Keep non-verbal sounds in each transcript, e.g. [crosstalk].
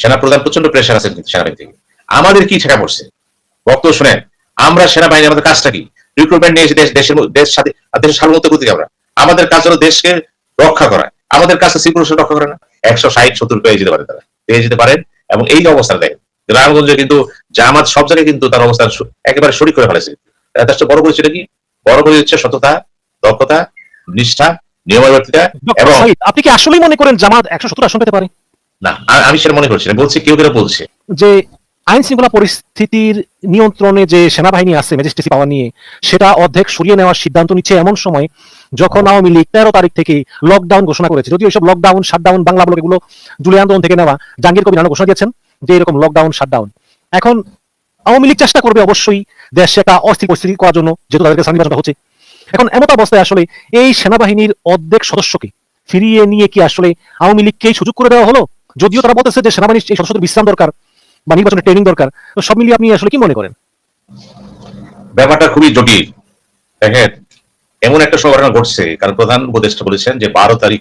সেনা প্রধান প্রচণ্ড প্রেশার আছে কিন্তু সেনাবাহিনী থেকে। আমাদের কি ঠেকা পড়ছে? বক্তব্য শুনেন আমরা সেনাবাহিনী আমাদের কাজটা কি? রিক্রুটমেন্ট নিয়ে এসে দেশ দেশের দেশ সাথে দেশের সার্বভৌমত্ব করতে আমরা? আমাদের কাজ হলো দেশকে রক্ষা করা। আমাদের কাছে সিকিউরিটি রক্ষা করে না। একশো ষাট সত্তর পেয়ে যেতে পারে তারা। পেয়ে যেতে পারেন এবং এই অবস্থা দেখেন গ্রামগঞ্জে কিন্তু জামাত সব জায়গায় কিন্তু তার অবস্থান একেবারে শরিক করে ফেলেছে। যথেষ্ট বড় পরিচয়টা কি? বড় পরিচয় হচ্ছে সততা দক্ষতা নিষ্ঠা নিয়মাবর্তিতা এবং আপনি কি আসলেই মনে করেন জামাত একশো সত্তর আসন পেতে পারে? না আমি সেটা মনে করছি না, বলছি কেউ কেউ বলছে। যে আইন শৃঙ্খলা পরিস্থিতির নিয়ন্ত্রণে যে সেনাবাহিনী আছে, ম্যাজিস্ট্রেসি পাওয়া নিয়ে, সেটা অর্ধেক সরিয়ে নেওয়ার সিদ্ধান্ত নিচ্ছে এমন সময় যখন আওয়ামী লীগ তেরো তারিখ থেকে লকডাউন ঘোষণা করেছে। যদিও এইসব লকডাউন শাটডাউন বাংলা ব্লক এগুলো জুলাই আন্দোলন থেকে নেওয়া জাহাঙ্গীর কবির নানা ঘোষণা দিয়েছেন যে এরকম লকডাউন শাটডাউন এখন আওয়ামী লীগ চেষ্টা করবে অবশ্যই দেশে একটা অস্থির পরিস্থিতি করার জন্য, যেহেতু তাদেরকে নির্বাচনটা হচ্ছে। এখন এমত অবস্থায় আসলে এই সেনাবাহিনীর অর্ধেক সদস্যকে ফিরিয়ে নিয়ে কি আসলে আওয়ামী লীগকেই সুযোগ করে দেওয়া হলো? যদিও তারা বলতেছে যে সেনাবাহিনীর এই সদস্যদের বিশ্রাম দরকার বা নির্বাচনের ট্রেনিং দরকার, তো সব মিলিয়ে আপনি আসলে কি মনে করেন? ব্যাপারটা খুবই জটিল। দেখেন, এমন একটা সংঘটনা ঘটছে, কারণ প্রধান উপদেষ্টা বলেছেন যে বারো তারিখ।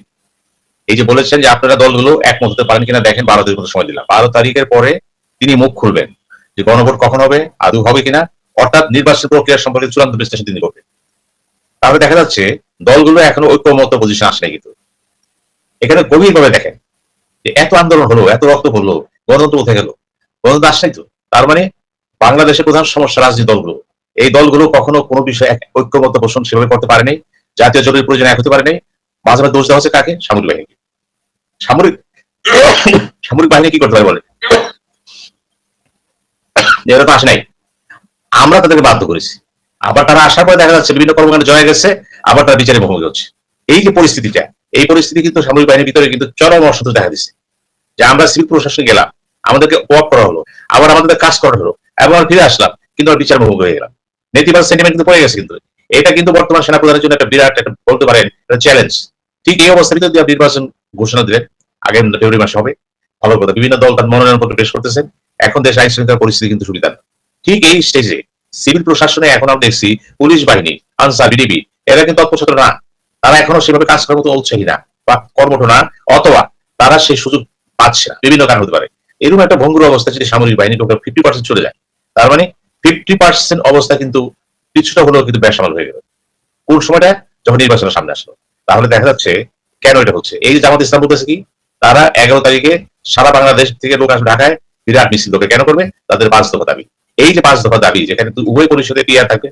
এই যে বলেছেন যে আপনারা দলগুলো একমত হতে পারেন কিনা, দেখেন বারো তারিখ মতো সময় দিলাম। বারো তারিখের পরে তিনি মুখ খুলবেন যে গণভোট কখন হবে, আদৌ হবে কিনা, অর্থাৎ নির্বাচন প্রক্রিয়া সম্পর্কে চূড়ান্ত বিশ্লেষণ তিনি করবেন। তাহলে দেখা যাচ্ছে, দলগুলো এখনও ঐক্যমত পজিশন আসে নাই কিন্তু। এখানে গভীরভাবে দেখেন যে এত আন্দোলন হলো, এত রক্ত পড়ল, গণতন্ত্র কোথায় গেল? গণতন্ত্র আসছে তো। তার মানে বাংলাদেশের প্রধান সমস্যা রাজনীতি দলগুলো। এই দলগুলো কখনো কোনো বিষয়ে ঐক্যমত্য পোষণ সেভাবে করতে পারেনি, জাতীয় জরুরি প্রয়োজন এক হতে পারেনি। মাঝে মাঝে দোষ দেওয়া হচ্ছে কাকে? সামরিক বাহিনীকে। সামরিক [coughs] সামরিক বাহিনী কি করতে পারে বলে? [coughs] এরা তো আসে নাই। আমরা তাদেরকে বাধ্য করেছি। আবার তারা আসার পরে দেখা যাচ্ছে বিভিন্ন কর্মকাণ্ডে জয় গেছে, আবার তারা বিচারে মুখোমুখি হচ্ছে এই যে পরিস্থিতিটা, এই পরিস্থিতি কিন্তু সামরিক বাহিনীর ভিতরে কিন্তু চরম অসন্তোষ দেখা দিচ্ছে। যে আমরা সিভিল প্রশাসনে গেলাম, আমাদেরকে ওয়াক করা হলো, আবার আমাদের কাজ করা হলো আমরা ফিরে আসলাম, কিন্তু আমরা বিচার ভোগ হয়ে গেলাম। নেতিবাচক সেন্টিমেন্ট কিন্তু পড়ে গেছে কিন্তু। এটা কিন্তু বর্তমান সেনা প্রধানের জন্য একটা বিরাট একটা, বলতে পারেন, একটা চ্যালেঞ্জ ঠিক এই অবস্থার ভিতরে দিয়ে আপনি নির্বাচন ঘোষণা দিলেন, আগামী ফেব্রুয়ারি মাসে হবে। ভালো কথা, বিভিন্ন দল তার মনোনয়ন পত্র পেশ করতেছেন। এখন দেশ আইন শৃঙ্খলা পরিস্থিতি কিন্তু সুবিধা ঠিক এই স্টেজে সিভিল প্রশাসনে এখন আমরা দেখছি, পুলিশ বাহিনী, আনসার বিডিবি এরা কিন্তু অল্পছত্র না। তারা এখনও সেভাবে কাজ করার মতো উৎসাহী না, বা কর্মঠ না, অথবা তারা সেই সুযোগ না বিভিন্ন কারণ হতে পারে। এরকম একটা ভঙ্গুর অবস্থা যদি সামরিক বাহিনী ফিফটি পার্সেন্ট চলে যায়। তার মানে ফিফটি পার্সেন্ট অবস্থা কিন্তু কিছুটা হলেও কিন্তু বেসামাল হয়ে গেল। কোন সময়টা? যখন নির্বাচনের সামনে আসলো। তাহলে দেখা যাচ্ছে কেন এটা হচ্ছে? এই যে জামাত ইসলাম বলতেছে কি, তারা এগারো তারিখে সারা বাংলাদেশ থেকে লোক আসবে ঢাকায়, বিরাট মিছিল। লোকে কেন করবে? তাদের পাঁচ দফা দাবি। এই যে পাঁচ দফা দাবি, যেখানে উভয় পরিষদে পিয়ার থাকবে,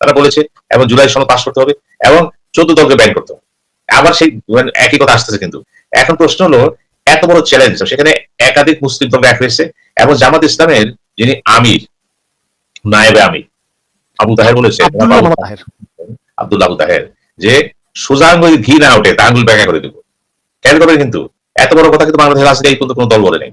তারা বলেছে এবং জুলাই সনদ পাস করতে হবে এবং চোদ্দ দলকে ব্যান করতে হবে। আবার সেই মানে একই কথা আসতেছে কিন্তু। এখন প্রশ্ন হলো এত বড় চ্যালেঞ্জ সেখানে একাধিক মুসলিম দল এক হয়েছে। এবং জামাত ইসলামের যিনি আমির নায়েবে আমির আবু তাহের বলেছে আব্দুল্লাহ আবু তাহের। যে সোজা আঙ্গুল ঘি না ওঠে তা আঙ্গুল ব্যাখ্যা করে দেবো। কেন করবে কিন্তু? এত বড় কথা কিন্তু বাংলাদেশের রাজনীতি এই পর্যন্ত কোনো দল বলে নাই।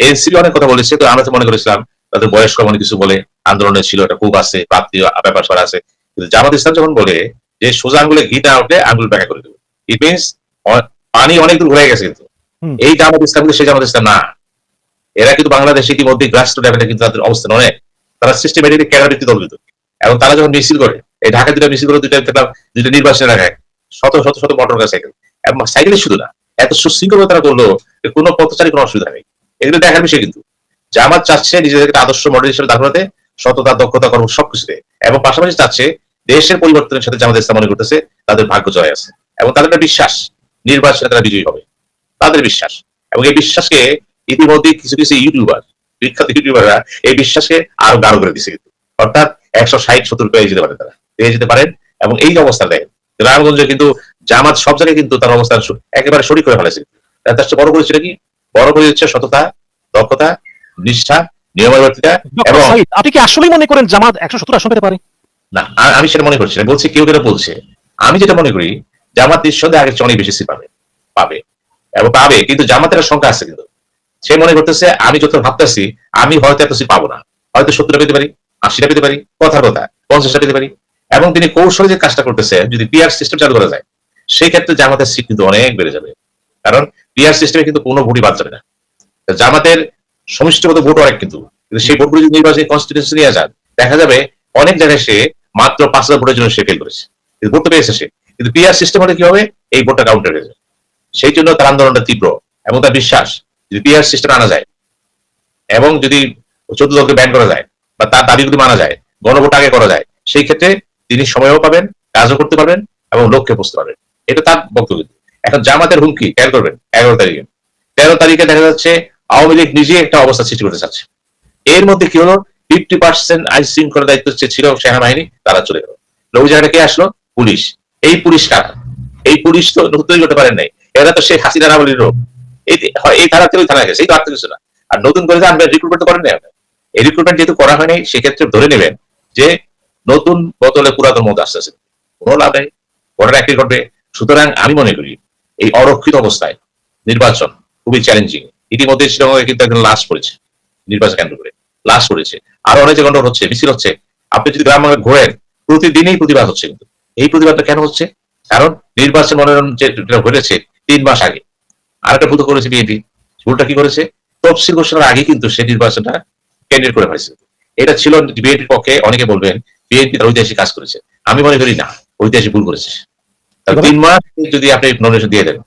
এনসিপি অনেক কথা বলেছে তো আমরা তো মনে করেছিলাম তাদের বয়স্ক অনেক কিছু বলে আন্দোলনে ছিল একটা খুব আছে প্রাপ্তি ব্যাপার স্যাপার আছে। কিন্তু জামাত ইসলাম যখন বলে যে সোজা আঙ্গুলে ঘি না উঠলে আঙ্গুল ব্যাখ্যা করে দেবো ইট মিনস পানি অনেক দূর ঘুরে গেছে কিন্তু। এই জামাত ইসলাম কিন্তু সেই জামাত ইসলাম না। এরা কিন্তু বাংলাদেশে ইতিমধ্যে গ্রাস লেভেলে কিন্তু তাদের অবস্থান অনেক। তারা সিস্টেমেটিক ক্যাডার ভিত্তিক দল কিন্তু এবং তারা যখন মিছিল করে, এই ঢাকা দুটা মিছিল করে, দুইটা দুইটা নির্বাচনে রাখায় শত শত শত মোটর সাইকেল এবং সাইকেলে শুধু না, এত সুশৃঙ্খল তারা করল কোনো পথচারী কোনো অসুবিধা নেই। এগুলো দেখার বিষয় কিন্তু। জামাত চাচ্ছে নিজেদেরকে আদর্শ মডেল হিসেবে দাঁড় করাতে, সততা, দক্ষতা, কর্ম সবকিছুতে। এবং পাশাপাশি চাচ্ছে দেশের পরিবর্তনের সাথে জামাত ইসলাম মনে করতেছে, তাদের ভাগ্য জয় আছে। এবং তাদের একটা বিশ্বাস, নির্বাচনে তারা বিজয়ী হবে। তাদের বিশ্বাস। এবং এই বিশ্বাসকে ইতিমধ্যে কিছু কিছু ইউটিউবার বিখ্যাত ইউটিউবাররা এই বিশ্বাসকে আরও গাঢ় করে দিচ্ছে কিন্তু। অর্থাৎ একশো ষাট সত্তর পেয়ে যেতে পারে তারা। পেয়ে যেতে পারেন এবং এই অবস্থা দেখেন। গ্রামগঞ্জে কিন্তু জামাত সব জায়গায় কিন্তু তার অবস্থান একেবারে সঠিক করে ফেলেছে। তার বড় পরিচয় কি? বড় পরিচয় হচ্ছে সততা দক্ষতা নিষ্ঠা নিয়মাবর্তিতা এবং আপনি কি আসলেই মনে করেন জামাত একশো সত্তর আসন পেতে পারে? না আমি সেটা মনে করছি না। বলছি কেউ কেউ বলছে। আমি যেটা মনে করি জামাত নিঃসন্দেহে আগের চেয়ে অনেক বেশি পাবে। পাবে। এবং পাবে, কিন্তু জামাতের সংখ্যা আছে কিন্তু। সে মনে করতেছে, আমি যত ভাবতেছি, আমি হয়তো এত পাবো না। হয়তো সত্তরটা পেতে পারি আশিটা পেতে পারি কথার কথা পঞ্চাশটা পেতে পারি। এবং তিনি কৌশলে যে কাজটা করতেছে যদি পিআর সিস্টেম চালু করা যায়, সেই ক্ষেত্রে জামাতের সিট কিন্তু অনেক বেড়ে যাবে। কারণ পিআর সিস্টেমে কিন্তু কোনো ভোটই বাদ যাবে না। জামাতের সমষ্টিগত ভোট অনেক কিন্তু। কিন্তু সেই ভোটগুলো যদি নির্বাচনী কনস্টিটিউন্সি নিয়ে যান, দেখা যাবে অনেক জায়গায় সে মাত্র পাঁচ হাজার ভোটের জন্য সে ফেল করেছে। কিন্তু ভোট তো পেয়েছে সে। কিন্তু পিআর সিস্টেম হলে কি হবে? এই ভোটটা কাউন্টার হয়ে যাবে। সেই জন্য তার আন্দোলনটা তীব্র এবং তার বিশ্বাস যদি পিআর সিস্টেম আনা যায় এবং যদি চোদ্দ দলকে ব্যান করা যায় বা তার দাবি যদি মানা যায়, গণভোট আগে করা যায়, সেই ক্ষেত্রে তিনি সময়ও পাবেন, কাজও করতে পারবেন এবং লক্ষ্যে পৌঁছতে পারবেন। এটা তার বক্তব্য। এখন জামাতের হুমকি, খেয়াল করবেন, এগারো তারিখে। তেরো তারিখে দেখা যাচ্ছে আওয়ামী লীগ নিজে একটা অবস্থা সৃষ্টি করতে চাচ্ছে। এর মধ্যে কি হলো? ফিফটি পার্সেন্ট আইন শৃঙ্খলা দায়িত্ব ছিল সেনাবাহিনী, তারা চলে গেল। লোক জায়গাটা কে আসলো? পুলিশ। এই পুলিশ কারা? এই পুলিশ তো তৈরি করতে পারেন নাই। এরা তো শেখ হাসিনা আমলের লোক। এই ধারা থেকে ধারা গেছে, এই তো আর কিছু না। আর নতুন করে আনবেন রিক্রুটমেন্ট করেন আপনি। এই রিক্রুটমেন্ট যেহেতু করা হয়নি, সেক্ষেত্রে ধরে নেবেন যে নতুন বদলে পুরাতন মত আসতেছে কোনো লাভ নেই, পরে একই ঘটবে। সুতরাং আমি মনে করি, এই অরক্ষিত অবস্থায় নির্বাচন খুবই চ্যালেঞ্জিং ইতিমধ্যে শ্রীলঙ্কায় কিন্তু একজন লাশ পড়েছে নির্বাচন কেন্দ্র করে। লাশ পড়েছে আরও অনেক যে গন্ডগোল হচ্ছে, মিছিল হচ্ছে। আপনি যদি গ্রাম বাংলায় ঘোরেন, প্রতিদিনই প্রতিবাদ হচ্ছে কিন্তু। এই প্রতিবাদটা কেন হচ্ছে? কারণ নির্বাচন মনোনয়ন যেটা হয়েছে তিন মাস আগে। আর একটা ভূত করেছে বিএনপি। ভুলটা কি করেছে? তফসিল ঘোষণার আগে কিন্তু সে নির্বাচনটা কেন্দ্রের করে ফেলেছে এটা ছিল বিএনপির পক্ষে অনেকে বলবেন বিএনপি তার ঐতিহাসিক কাজ করেছে। আমি মনে করি না ঐতিহাসিক ভুল করেছে তিন মাস যদি আপনি নমিনেশন দিয়ে দেন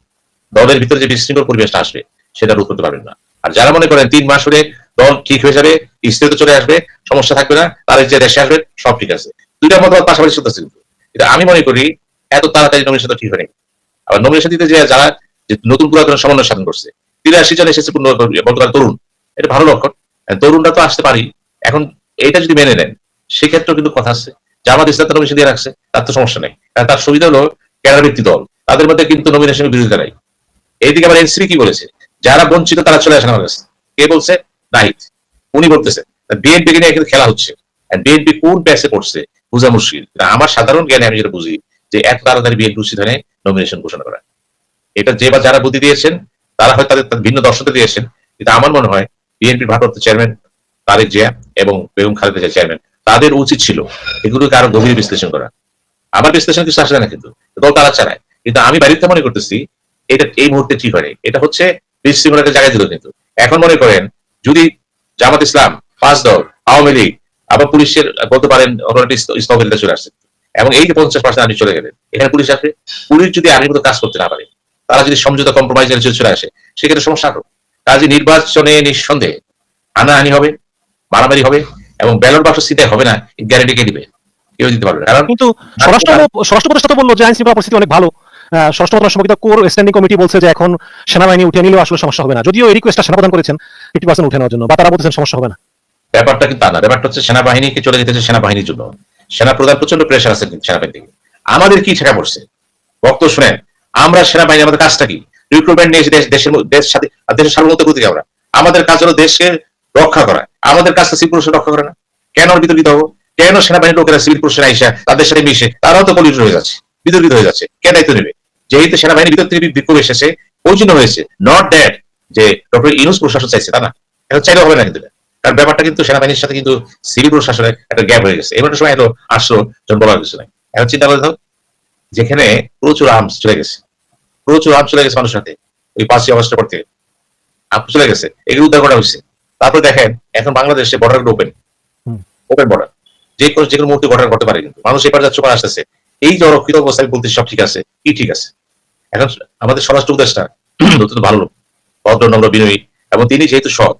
দলের ভিতরে যে বিশৃঙ্খল পরিবেশটা আসবে সেটা রোধ করতে পারবেন না। আর যারা মনে করেন তিন মাস হলে দল ঠিক হয়ে যাবে স্থিরতা চলে আসবে সমস্যা থাকবে না তারা যে দেশে আসবে সব ঠিক আছে। দুইটা মতবাদ পাশাপাশি চলতেছে কিন্তু। এটা আমি মনে করি এত তাড়াতাড়ি নমিনেশন ঠিক হয়নি। আবার নমিনেশন দিতে যে যারা নতুন পুরাতন সমন্বয় সাধন করছে, তিরাশি জন এসেছে বর্তমান তরুণ। এটা ভালো লক্ষণ। তরুণরা তো আসতে পারি এখন এটা যদি মেনে নেন, সেক্ষেত্রেও কিন্তু কথা আছে। জামাত ইসলাম তো নমিনেশন দিয়ে রাখছে, তার তো সমস্যা নেই। কারণ তার সুবিধা হলো ক্যাডারভিত্তি দল। তাদের মধ্যে কিন্তু নমিনেশনের বিরোধিতা নাই। এইদিকে আবার এনসিপি কি বলেছে? যারা বঞ্চিত তারা চলে আসেন আমার কাছে। কে বলছে? নাহিদ। উনি বলতেছে বিএনপি নিয়ে এখানে খেলা হচ্ছে। বিএনপি কোন প্যাসে পড়ছে? বোঝা মুশকিল। আমার সাধারণ জ্ঞানে আমি যেটা বুঝি যে এত তাড়াতাড়ি বিএনপি উচিত হয় নমিনেশন ঘোষণা করা। এটা যে বা যারা বুদ্ধি দিয়েছেন, তারা হয় তাদের ভিন্ন দর্শকে দিয়েছেন, কিন্তু আমার মনে হয় বিএনপির ভারপ্রাপ্ত চেয়ারম্যান তারেক জিয়া এবং বেগম খালেদা জিয়া চেয়ারম্যান তাদের উচিত ছিল এগুলোকে আরও গভীর বিশ্লেষণ করা। আমার বিশ্লেষণ কিছু আসে না কিন্তু, দল তারা চালায়। কিন্তু আমি বাড়িতে মনে করতেছি, এটা এই মুহূর্তে ঠিক হয়নি। এটা হচ্ছে বিশৃঙ্খলাকে জায়গায় দিল কিন্তু। এখন মনে করেন, যদি জামাত ইসলাম, পাঁচ দল, আওয়ামী লীগ আবার পুলিশের বলতে পারেন অটোরিটি স্থগিতা চলে আসছে। এবং এই যে পঞ্চাশ পার্সেন্ট আপনি চলে গেলেন এখানে পুলিশ আসবে পুলিশ যদি আগের মতো কাজ করতে না পারে তারা যদি সমঝোতা কম্প্রোমাইজের চলে আসে সেক্ষেত্রে সমস্যা আরও। কাজে নির্বাচনে নিঃসন্দেহে হানাহানি হবে মারামারি হবে এবং ব্যালট বাক্স সিটে হবে না গ্যারান্টি কে দিবে কেউ দিতে পারবে কারণ কিন্তু স্বরাষ্ট্র স্বরাষ্ট্র উপদেষ্টা তো বলল যে আইন শৃঙ্খলা পরিস্থিতি অনেক ভালো। মন্ত্রণালয় কোর স্ট্যান্ডিং কমিটি বলছে যে এখন সেনাবাহিনী উঠে নিলেও আসলে সমস্যা হবে না। যদিও এই রিকোয়েস্টটা সেনা প্রদান করেছেন ফিফটি পার্সেন্ট উঠে নেওয়ার জন্য বা তারা বলছেন সমস্যা হবে না। ব্যাপারটা কিন্তু তা না ব্যাপারটা হচ্ছে সেনাবাহিনীকে চলে যেতেছে সেনাবাহিনীর জন্য। সেনা প্রধান প্রচণ্ড প্রেশার আছে সেনাবাহিনী থেকে আমাদের কি ছেড়া পড়ছে? বক্তব্য শুনেন, আমরা সেনাবাহিনী আমাদের কাজটা কি? রিক্রুটমেন্ট নিয়ে দেশ- দেশের দেশ সাথে দেশের সার্বভৌমত্ব প্রতীক আমরা? আমাদের কাজ হলো দেশকে রক্ষা করা। আমাদের কাজটা সিভিল পুরুষ রক্ষা করে না। কেন বিতর্কিত হব? কেন সেনাবাহিনীর লোকেরা সিভিল পুরুষেরা এসে তাদের সাথে মিশে? তারাও তো পলিউট হয়ে যাচ্ছে, বিতর্কিত হয়ে যাচ্ছে। কে দায়িত্ব নেবে? যেহেতু সেনাবাহিনী ভিতর থেকে বিক্ষোভ এসেছে, ওই জন্য হয়েছে। নট দ্যাট যে ডক্টর ইনুস প্রশাসন চাইছে, তা না। এখন চাইলে হবে না কিন্তু এটা। কারণ ব্যাপারটা কিন্তু সেনাবাহিনীর সাথে কিন্তু সিভিল প্রশাসনের একটা গ্যাপ হয়ে গেছে। এবার সময় এলো আসলো যখন বলার কিছু নাই। এখন চিন্তা করে দাও যেখানে প্রচুর আর্মস চলে গেছে। প্রচুর আর্মস চলে গেছে মানুষের হাতে। ওই পাঁচই অগস্টের পর থেকে। আর্মস চলে গেছে। এগুলো উদ্ধার করা হয়েছে। তারপর দেখেন এখন বাংলাদেশে বর্ডার ওপেন ওপেন বর্ডার যে কোনো যে কোনো মুহূর্তে বর্ডার করতে পারে কিন্তু। মানুষ এবার যাচ্ছে ওপার আসতেছে। এই যে অরক্ষিত অবস্থায় বলতে সব ঠিক আছে। কি ঠিক আছে? এখন আমাদের স্বরাষ্ট্র উপদেষ্টা অত্যন্ত ভালো লোক ভদ্র নম্র বিনয়ী। এবং তিনি যেহেতু সৎ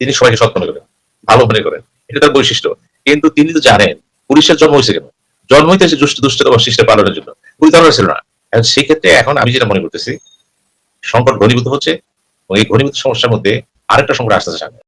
তিনি সবাইকে সৎ মনে করেন, ভালো মনে করেন। এটা তার বৈশিষ্ট্য। কিন্তু তিনি তো জানেন পুলিশের জন্ম হয়েছে কেন? জন্ম হইতেছে দুষ্ট দুষ্ট শিষ্ট পালনের জন্য। ধরনের ছিল না। এখন সেক্ষেত্রে এখন আমি যেটা মনে করতেছি, সংকট ঘনীভূত হচ্ছে এবং এই ঘনীভূত সমস্যার মধ্যে আরেকটা সংকট আসতেছে সামনে।